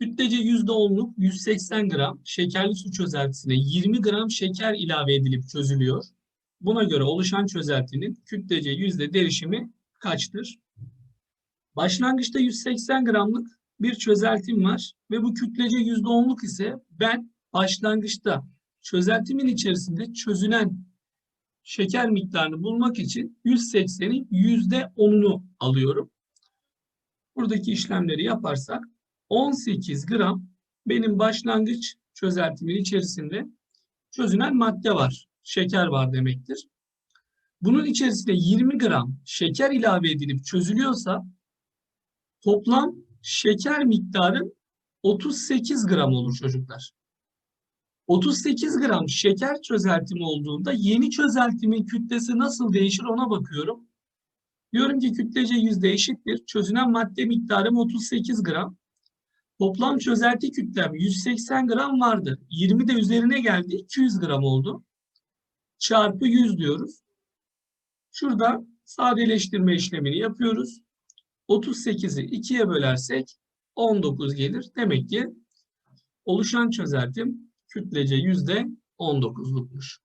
Kütlece %10'luk 180 gram şekerli su çözeltisine 20 gram şeker ilave edilip çözülüyor. Buna göre oluşan çözeltinin kütlece yüzde derişimi kaçtır? Başlangıçta 180 gramlık bir çözeltim var ve bu kütlece %10'luk ise ben başlangıçta çözeltimin içerisinde çözünen şeker miktarını bulmak için 180'in %10'unu alıyorum. Buradaki işlemleri yaparsak 18 gram benim başlangıç çözeltimin içerisinde çözünen madde var. Şeker var demektir. Bunun içerisine 20 gram şeker ilave edilip çözülüyorsa toplam şeker miktarı 38 gram olur çocuklar. 38 gram şeker çözeltimi olduğunda yeni çözeltimin kütlesi nasıl değişir ona bakıyorum. Diyorum ki kütlece yüzde eşittir. Çözünen madde miktarım 38 gram. Toplam çözelti kütlem 180 gram vardı. 20 de üzerine geldi. 200 gram oldu. Çarpı 100 diyoruz. Şurada sadeleştirme işlemini yapıyoruz. 38'i 2'ye bölersek 19 gelir. Demek ki oluşan çözeltim kütlece yüzde 19'lukmuş.